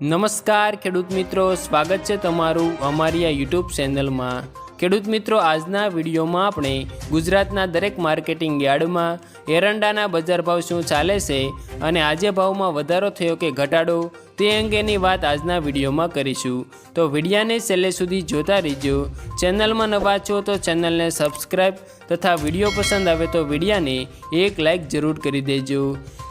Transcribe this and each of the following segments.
નમસ્કાર, ખેડૂત મિત્રો. સ્વાગત છે તમારું અમારી આ યુટ્યુબ ચેનલમાં. ખેડૂત મિત્રો, આજના વિડીયોમાં આપણે ગુજરાતના દરેક માર્કેટિંગ યાર્ડમાં એરંડાના બજાર ભાવ શું ચાલે છે અને આજે ભાવમાં વધારો થયો કે ઘટાડો? તે અંગેની વાત આજના વિડીયોમાં કરીશું. તો વિડીયાને છેલ્લે સુધી જોતા રહીજો. ચેનલમાં નવા છો તો ચેનલને સબસ્ક્રાઈબ તથા વીડિયો પસંદ આવે તો વિડીયાને એક લાઇક જરૂર કરી દેજો.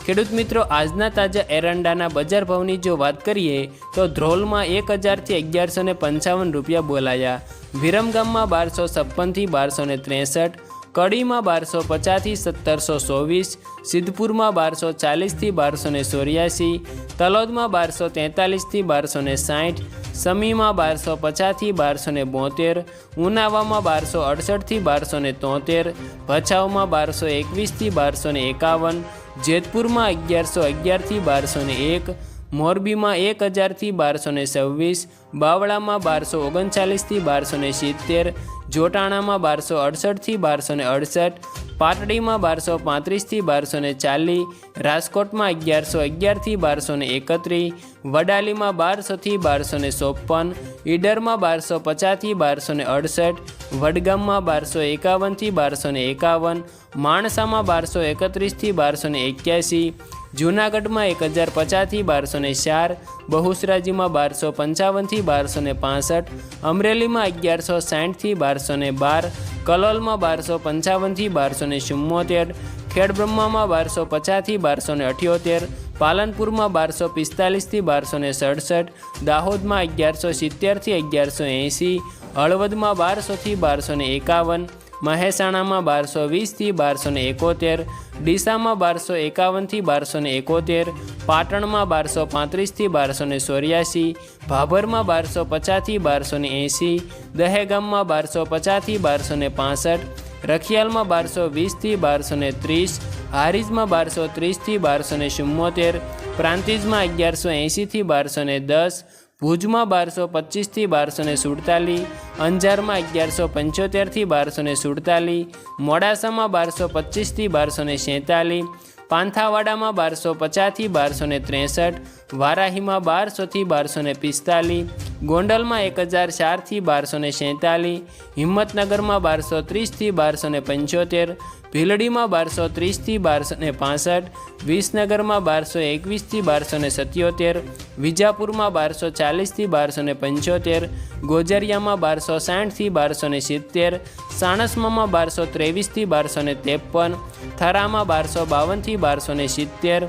ખેડૂત મિત્રો, આજના તાજા એરંડાના બજાર ભાવની જો વાત કરીએ, તો ધ્રોલમાં એક હજારથી અગિયારસો પંચાવન રૂપિયા બોલાયા. વિરમગામમાં બારસો છપ્પનથી બારસો ત્રેસઠ કડીમાં બારસો પચાસથી સત્તરસો ચોવીસ, સિદ્ધપુરમાં બારસો ચાલીસથી બારસો ને ચોર્યાસી, તલોદમાં બારસો તેતાલીસથી બારસો ને સાઠ, સમીમાં બારસો પચાસથી બારસો ને બોતેર, ઉનાવામાં બારસો અડસઠથી બારસો ને તોતેર, ભચાઉમાં બારસો એકવીસથી બારસો ને એકાવન, જેતપુરમાં અગિયારસો અગિયારથી બારસો ને એક મોરબીમાં એક હજારથી બારસો ને છવ્વીસ, બાવળામાં બારસો ઓગણચાલીસથી બારસો ને સિત્તેર, જોટાણામાં બારસો અડસઠથી બારસો ને અડસઠ, પાટડીમાં બારસો પાંત્રીસથી બારસો ને ચાલીસ, રાજકોટમાં અગિયારસો અગિયારથી બારસો ને એકત્રીસ, વડાલીમાં બારસોથી બારસો ને ચોપન, ઈડરમાં બારસો પચાસથી બારસો ને અડસઠ, વડગામમાં બારસો એકાવનથી બારસો ને એકાવન, માણસામાં બારસો એકત્રીસથી બારસો ને એક્યાસી જૂનાગઢમાં એક હજાર પચાસથી બારસો ને ચાર, બહુસરાજીમાં બારસો પંચાવનથી બારસો ને પાસઠ, અમરેલીમાં અગિયારસો સાઠથી બારસો ને બાર, કલોલમાં બારસો પંચાવનથી બારસો ને ચુમ્મોતેર, ખેડબ્રહ્મામાં બારસો પચાસથી બારસો ને અઠ્યોતેર, પાલનપુરમાં બારસો પિસ્તાલીસથી બારસો ને સડસઠ, દાહોદમાં અગિયારસો સિત્તેરથી અગિયારસો એંસી, હળવદમાં બારસોથી બારસો ને એકાવન મહેસાણામાં બારસો વીસથી બારસો ને એકોતેર, ડીસામાં બારસો એકાવનથી બારસો ને એકોતેર, પાટણમાં બારસો પાંત્રીસથી બારસો ને ચોર્યાસી, ભાભરમાં બારસો પચાસથી બારસો ને એંસી, દહેગામમાં બારસો પચાસથી બારસો ને પાસઠ, રખિયાલમાં બારસો વીસથી બારસો ને ત્રીસ, હારીજમાં બારસો ત્રીસથી બારસો ને ચુમ્મોતેર, પ્રાંતિજમાં અગિયારસો એંસીથી બારસો ને દસ ભુજમાં બારસો પચીસથી બારસો ને સુડતાલીસ, અંજારમાં અગિયારસો પંચોતેરથી બારસો ને સુડતાલીસ, મોડાસામાં બારસો પચીસથી બારસો ને સેતાલીસ, પાંથાવાડામાં બારસો પચાસથી બારસો ને ત્રેસઠ, વારાહીમાં બારસોથી બારસો ને પિસ્તાલીસ, ગોંડલમાં એક હજાર ચારથી બારસો ને સેતાલીસ, હિંમતનગરમાં બારસો ત્રીસથી બારસો ને પંચોતેર ભીલડીમાં બારસો ત્રીસથી બારસો ને પાસઠ, વિસનગરમાં બારસો એકવીસથી બારસો ને સત્યોતેર, વિજાપુરમાં બારસો ચાલીસથી બારસો ને પંચોતેર, ગોજરિયામાં બારસો સાઠથી બારસો ને સિત્તેર સાણસમામાં બારસો ત્રેવીસથી બારસો ને ત્રેપન, થરામાં બારસો બાવનથી બારસો ને સિત્તેર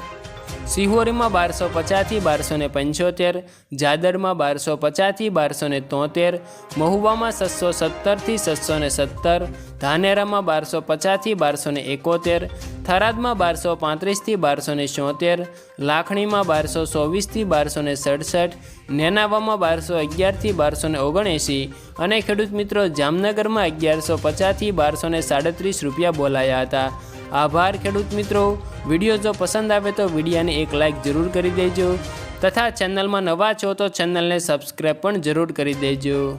સિહોરીમાં બારસો પચાસથી બારસો ને પંચોતેર, જાદરમાં બારસો પચાસથી બારસો ને તોતેર, મહુવામાં છસો સત્તરથી છસો ને સત્તર, ધાનેરામાં બારસો પચાસથી બારસો ને એકોતેર, થરાદમાં બારસો પાંત્રીસથી બારસો ને ચોતેર, લાખણીમાં બારસો ચોવીસથી બારસો ને સડસઠ, નેનાવામાં બારસો અગિયારથી બારસો ને ઓગણએંસી અને ખેડૂત મિત્રો જામનગરમાં અગિયારસો પચાસથી બારસો ને સાડત્રીસ રૂપિયા બોલાયા હતા. આભાર, ખેડૂત મિત્રો. વીડિયો જો પસંદ આવે તો વિડીયાને એક લાઇક જરૂર કરી દેજો. તથા ચેનલમાં નવા છો તો ચેનલને સબસ્ક્રાઈબ પણ જરૂર કરી દેજો.